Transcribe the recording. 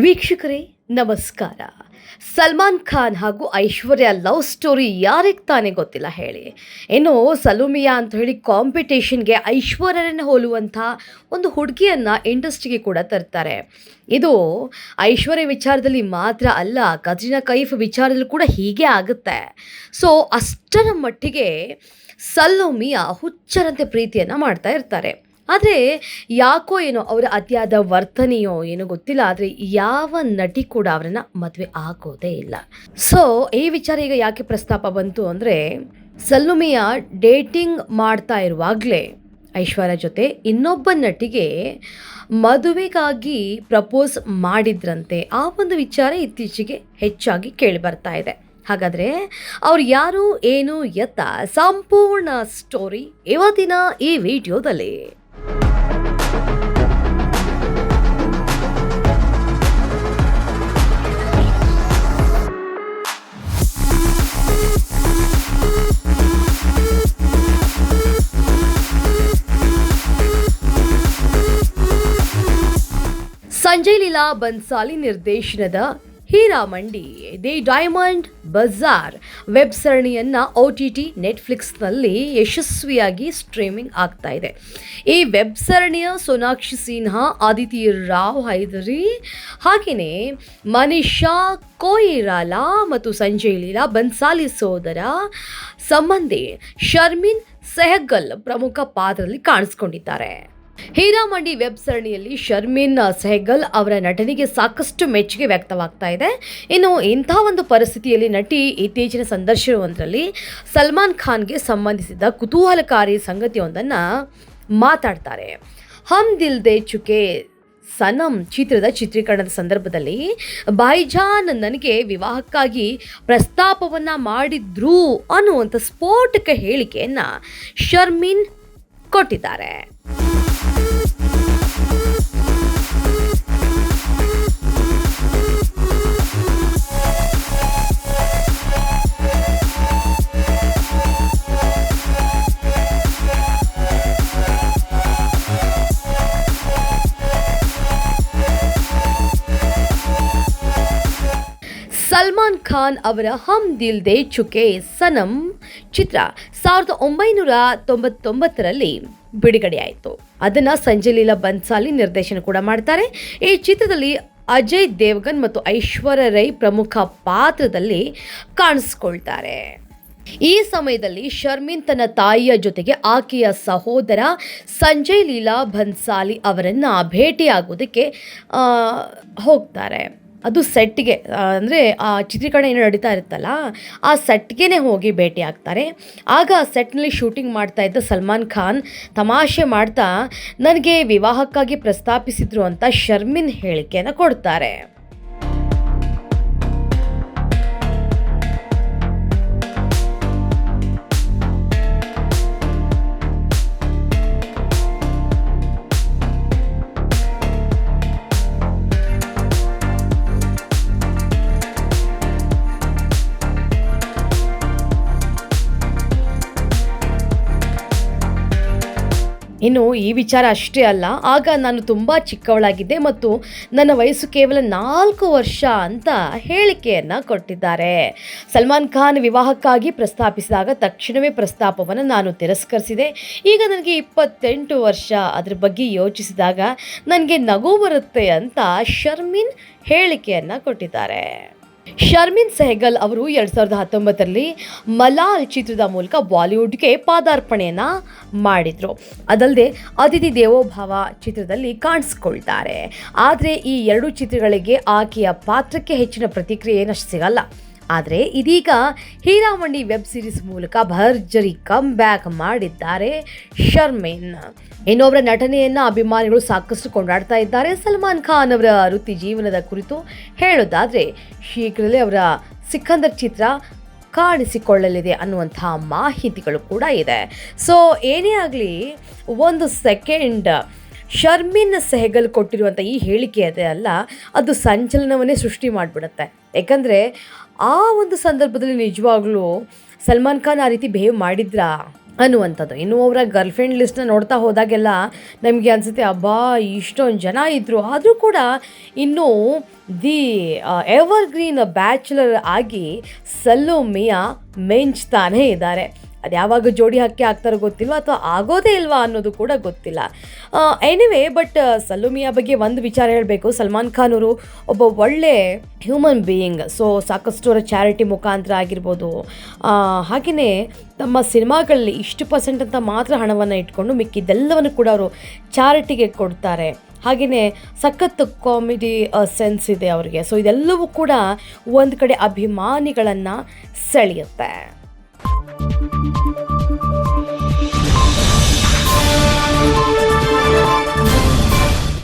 ವೀಕ್ಷಕರೇ, ನಮಸ್ಕಾರ. ಸಲ್ಮಾನ್ ಖಾನ್ ಹಾಗೂ ಐಶ್ವರ್ಯ ಲವ್ ಸ್ಟೋರಿ ಯಾರಿಗೆ ತಾನೇ ಗೊತ್ತಿಲ್ಲ ಹೇಳಿ. ಇನ್ನು ಸಲೂಮಿಯಾ ಅಂತ ಹೇಳಿ ಕಾಂಪಿಟೇಷನ್ಗೆ ಐಶ್ವರ್ಯನ ಹೋಲುವಂಥ ಒಂದು ಹುಡುಗಿಯನ್ನು ಇಂಡಸ್ಟ್ರಿಗೆ ಕೂಡ ತರ್ತಾರೆ. ಇದು ಐಶ್ವರ್ಯ ವಿಚಾರದಲ್ಲಿ ಮಾತ್ರ ಅಲ್ಲ ಕತ್ರಿನಾ ಕೈಫ್ ವಿಚಾರದಲ್ಲಿ ಕೂಡ ಹೀಗೆ ಆಗುತ್ತೆ. ಸೊ ಅಷ್ಟರ ಮಟ್ಟಿಗೆ ಸಲ್ಲೋಮಿಯಾ ಹುಚ್ಚರಂತೆ ಪ್ರೀತಿಯನ್ನು ಮಾಡ್ತಾ ಇರ್ತಾರೆ. ಆದರೆ ಯಾಕೋ ಏನೋ ಅವರ ಅತಿಯಾದ ವರ್ತನೆಯೋ ಏನೋ ಗೊತ್ತಿಲ್ಲ, ಆದರೆ ಯಾವ ನಟಿ ಕೂಡ ಅವರನ್ನು ಮದುವೆ ಆಗೋದೇ ಇಲ್ಲ. ಸೊ ಈ ವಿಚಾರ ಈಗ ಯಾಕೆ ಪ್ರಸ್ತಾಪ ಬಂತು ಅಂದರೆ ಸಲ್ಲುಮಿಯ ಡೇಟಿಂಗ್ ಮಾಡ್ತಾ ಇರುವಾಗಲೇ ಐಶ್ವರ್ಯ ಜೊತೆ ಇನ್ನೊಬ್ಬ ನಟಿಗೆ ಮದುವೆಗಾಗಿ ಪ್ರಪೋಸ್ ಮಾಡಿದ್ರಂತೆ. ಆ ಒಂದು ವಿಚಾರ ಇತ್ತೀಚೆಗೆ ಹೆಚ್ಚಾಗಿ ಕೇಳಿ ಬರ್ತಾ ಇದೆ. ಹಾಗಾದರೆ ಅವ್ರು ಯಾರು, ಏನು, ಎತ್ತ, ಸಂಪೂರ್ಣ ಸ್ಟೋರಿ ಇವತ್ತಿನ ಈ ವಿಡಿಯೋದಲ್ಲಿ. ಸಂಜಯ್ ಲೀಲಾ ಬನ್ಸಾಲಿ ನಿರ್ದೇಶನದ Heeramandi the diamond bazaar web ಸರಣಿಯನ್ನು ಒ ಟಿ ಟಿ ನೆಟ್ಫ್ಲಿಕ್ಸ್ನಲ್ಲಿ ಯಶಸ್ವಿಯಾಗಿ ಸ್ಟ್ರೀಮಿಂಗ್ ಆಗ್ತಾ ಇದೆ. ಈ ವೆಬ್ ಸರಣಿಯ ಸೋನಾಕ್ಷಿ ಸಿನ್ಹಾ, ಆದಿತಿ ರಾವ್ ಹೈದರಿ ಹಾಗೆಯೇ ಮನಿಷಾ ಕೋಯಿರಾಲಾ ಮತ್ತು ಸಂಜಯ್ ಲೀಲಾ ಬನ್ಸಾಲಿ ಸೋದರ ಸಂಬಂಧಿ ಶರ್ಮಿನ್ ಸೆಹಗಲ್ ಪ್ರಮುಖ ಪಾತ್ರದಲ್ಲಿ ಕಾಣಿಸ್ಕೊಂಡಿದ್ದಾರೆ. ಹೀರಾಮಂಡಿ ವೆಬ್ ಸರಣಿಯಲ್ಲಿ ಶರ್ಮಿನ್ ಸೆಹಗಲ್ ಅವರ ನಟನೆಗೆ ಸಾಕಷ್ಟು ಮೆಚ್ಚುಗೆ ವ್ಯಕ್ತವಾಗ್ತಾ ಇದೆ. ಇನ್ನು ಇಂಥ ಒಂದು ಪರಿಸ್ಥಿತಿಯಲ್ಲಿ ನಟಿ ಇತ್ತೀಚಿನ ಸಂದರ್ಶನವೊಂದರಲ್ಲಿ ಸಲ್ಮಾನ್ ಖಾನ್ಗೆ ಸಂಬಂಧಿಸಿದ ಕುತೂಹಲಕಾರಿ ಸಂಗತಿಯೊಂದನ್ನು ಮಾತಾಡ್ತಾರೆ. ಹಮ್ ದಿಲ್ ದೇ ಚುಕೆ ಸನಂ ಚಿತ್ರದ ಚಿತ್ರೀಕರಣದ ಸಂದರ್ಭದಲ್ಲಿ ಬೈಜಾನ್ ನನಗೆ ವಿವಾಹಕ್ಕಾಗಿ ಪ್ರಸ್ತಾಪವನ್ನು ಮಾಡಿದ್ರು ಅನ್ನುವಂಥ ಸ್ಫೋಟಕ ಹೇಳಿಕೆಯನ್ನು ಶರ್ಮಿನ್ ಕೊಟ್ಟಿದ್ದಾರೆ. Thank you. ಸಲ್ಮಾನ್ ಖಾನ್ ಅವರ ಹಮ್ ದಿಲ್ ದೇ ಚುಕೆ ಸನಂ ಚಿತ್ರ ಸಾವಿರದ ಒಂಬೈನೂರ ತೊಂಬತ್ತೊಂಬತ್ತರಲ್ಲಿ ಬಿಡುಗಡೆಯಾಯಿತು. ಅದನ್ನು ಸಂಜಯ್ ಲೀಲಾ ಬನ್ಸಾಲಿ ನಿರ್ದೇಶನ ಕೂಡ ಮಾಡ್ತಾರೆ. ಈ ಚಿತ್ರದಲ್ಲಿ ಅಜಯ್ ದೇವ್ಗನ್ ಮತ್ತು ಐಶ್ವರ್ಯ ರೈ ಪ್ರಮುಖ ಪಾತ್ರದಲ್ಲಿ ಕಾಣಿಸ್ಕೊಳ್ತಾರೆ. ಈ ಸಮಯದಲ್ಲಿ ಶರ್ಮಿನ್ ತನ್ನ ತಾಯಿಯ ಜೊತೆಗೆ ಆಕೆಯ ಸಹೋದರ ಸಂಜಯ್ ಲೀಲಾ ಬನ್ಸಾಲಿ ಅವರನ್ನು ಭೇಟಿಯಾಗೋದಕ್ಕೆ ಹೋಗ್ತಾರೆ. ಅದು ಸೆಟ್ಗೆ ಅಂದರೆ ಆ ಚಿತ್ರೀಕರಣ ಏನು ನಡೀತಾ ಇರುತ್ತಲ್ಲ, ಆ ಸೆಟ್ಗೇ ಹೋಗಿ ಭೇಟಿ ಆಗ್ತಾರೆ. ಆಗ ಆ ಸೆಟ್ನಲ್ಲಿ ಶೂಟಿಂಗ್ ಮಾಡ್ತಾ ಇದ್ದ ಸಲ್ಮಾನ್ ಖಾನ್ ತಮಾಷೆ ಮಾಡ್ತಾ, ನನಗೆ ವಿವಾಹಕ್ಕಾಗಿ ಪ್ರಸ್ತಾಪಿಸಿದ್ರು ಅಂತ ಶರ್ಮಿನ್ ಹೇಳಿಕೆಯನ್ನು ಕೊಡ್ತಾರೆ. ಇನ್ನು ಈ ವಿಚಾರ ಅಷ್ಟೇ ಅಲ್ಲ, ಆಗ ನಾನು ತುಂಬ ಚಿಕ್ಕವಳಾಗಿದ್ದೆ ಮತ್ತು ನನ್ನ ವಯಸ್ಸು ಕೇವಲ ನಾಲ್ಕು ವರ್ಷ ಅಂತ ಹೇಳಿಕೆಯನ್ನು ಕೊಟ್ಟಿದ್ದಾರೆ. ಸಲ್ಮಾನ್ ಖಾನ್ ವಿವಾಹಕ್ಕಾಗಿ ಪ್ರಸ್ತಾಪಿಸಿದಾಗ ತಕ್ಷಣವೇ ಪ್ರಸ್ತಾಪವನ್ನು ನಾನು ತಿರಸ್ಕರಿಸಿದೆ. ಈಗ ನನಗೆ ಇಪ್ಪತ್ತೆಂಟು ವರ್ಷ. ಅದ್ರ ಬಗ್ಗೆ ಯೋಚಿಸಿದಾಗ, ನನಗೆ ನಗು ಬರುತ್ತೆ ಅಂತ ಶರ್ಮಿನ್ ಹೇಳಿಕೆಯನ್ನು ಕೊಟ್ಟಿದ್ದಾರೆ. ಶರ್ಮಿನ್ ಸೆಹಗಲ್ ಅವರು ಎರಡು ಸಾವಿರದ ಹತ್ತೊಂಬತ್ತರಲ್ಲಿ ಮಲಾಲ್ ಚಿತ್ರದ ಮೂಲಕ ಬಾಲಿವುಡ್ಗೆ ಪಾದಾರ್ಪಣೆಯನ್ನು ಮಾಡಿದರು. ಅದಲ್ಲದೆ ಅತಿಥಿ ದೇವೋಭಾವ ಚಿತ್ರದಲ್ಲಿ ಕಾಣಿಸ್ಕೊಳ್ತಾರೆ. ಆದರೆ ಈ ಎರಡು ಚಿತ್ರಗಳಿಗೆ ಆಕೆಯ ಪಾತ್ರಕ್ಕೆ ಹೆಚ್ಚಿನ ಪ್ರತಿಕ್ರಿಯೆ ಏನಷ್ಟು ಸಿಗಲ್ಲ. ಆದರೆ ಇದೀಗ ಹೀರಾಮಂಡಿ ವೆಬ್ ಸಿರೀಸ್ ಮೂಲಕ ಭರ್ಜರಿ ಕಮ್ ಬ್ಯಾಕ್ ಮಾಡಿದ್ದಾರೆ ಶರ್ಮಿನ್. ಇನ್ನೊಬ್ಬರ ನಟನೆಯನ್ನು ಅಭಿಮಾನಿಗಳು ಸಾಕಷ್ಟು ಕೊಂಡಾಡ್ತಾ ಇದ್ದಾರೆ. ಸಲ್ಮಾನ್ ಖಾನ್ ಅವರ ವೃತ್ತಿ ಜೀವನದ ಕುರಿತು ಹೇಳೋದಾದರೆ ಶೀಘ್ರದಲ್ಲೇ ಅವರ ಸಿಕ್ಕಂದರ್ ಚಿತ್ರ ಕಾಣಿಸಿಕೊಳ್ಳಲಿದೆ ಅನ್ನುವಂಥ ಮಾಹಿತಿಗಳು ಕೂಡ ಇದೆ. ಸೊ ಏನೇ ಆಗಲಿ, ಒಂದು ಸೆಕೆಂಡ್ ಶರ್ಮಿನ್ ಸೆಹಗಲ್ ಕೊಟ್ಟಿರುವಂಥ ಈ ಹೇಳಿಕೆ ಅದೇ ಅಲ್ಲ, ಅದು ಸಂಚಲನವನ್ನೇ ಸೃಷ್ಟಿ ಮಾಡಿಬಿಡುತ್ತೆ. ಯಾಕಂದರೆ ಆ ಒಂದು ಸಂದರ್ಭದಲ್ಲಿ ನಿಜವಾಗ್ಲೂ ಸಲ್ಮಾನ್ ಖಾನ್ ಆ ರೀತಿ ಬಿಹೇವ್ ಮಾಡಿದ್ರಾ ಅನ್ನುವಂಥದ್ದು. ಇನ್ನು ಅವರ ಗರ್ಲ್ಫ್ರೆಂಡ್ ಲಿಸ್ಟ್ನ ನೋಡ್ತಾ ಹೋದಾಗೆಲ್ಲ ನಮಗೆ ಅನಿಸುತ್ತೆ, ಅಬ್ಬಾ, ಇಷ್ಟೊಂದು ಜನ ಇದ್ದರು ಆದರೂ ಕೂಡ ಇನ್ನೂ ದಿ ಎವರ್ ಗ್ರೀನ್ ಬ್ಯಾಚುಲರ್ ಆಗಿ ಸಲ್ಲು ಮಿಯಾ ಮೆಂಚ್ತಾನೇ ಇದ್ದಾರೆ. ಅದು ಯಾವಾಗ ಜೋಡಿ ಹಾಕಿ ಆಗ್ತಾರೋ ಗೊತ್ತಿಲ್ವಾ ಅಥವಾ ಆಗೋದೇ ಇಲ್ವಾ ಅನ್ನೋದು ಕೂಡ ಗೊತ್ತಿಲ್ಲ. ಎನಿವೇ ಬಟ್ ಸಲ್ಲುಮಿಯಾ ಬಗ್ಗೆ ಒಂದು ವಿಚಾರ ಹೇಳಬೇಕು. ಸಲ್ಮಾನ್ ಖಾನ್ ಅವರು ಒಬ್ಬ ಒಳ್ಳೆ ಹ್ಯೂಮನ್ ಬೀಯಿಂಗ್ ಸೊ ಸಾಕಷ್ಟು ಅವರ ಚಾರಿಟಿ ಮುಖಾಂತರ ಆಗಿರ್ಬೋದು. ಹಾಗೆಯೇ ತಮ್ಮ ಸಿನಿಮಾಗಳಲ್ಲಿ ಇಷ್ಟು ಪರ್ಸೆಂಟ್ ಅಂತ ಮಾತ್ರ ಹಣವನ್ನು ಇಟ್ಕೊಂಡು ಮಿಕ್ಕಿದ್ದೆಲ್ಲವನ್ನು ಕೂಡ ಅವರು ಚಾರಿಟಿಗೆ ಕೊಡ್ತಾರೆ. ಹಾಗೆಯೇ ಸಖತ್ ಕಾಮಿಡಿ ಸೆನ್ಸ್ ಇದೆ ಅವರಿಗೆ. ಸೊ ಇದೆಲ್ಲವೂ ಕೂಡ ಒಂದು ಕಡೆ ಅಭಿಮಾನಿಗಳನ್ನು ಸೆಳೆಯುತ್ತೆ.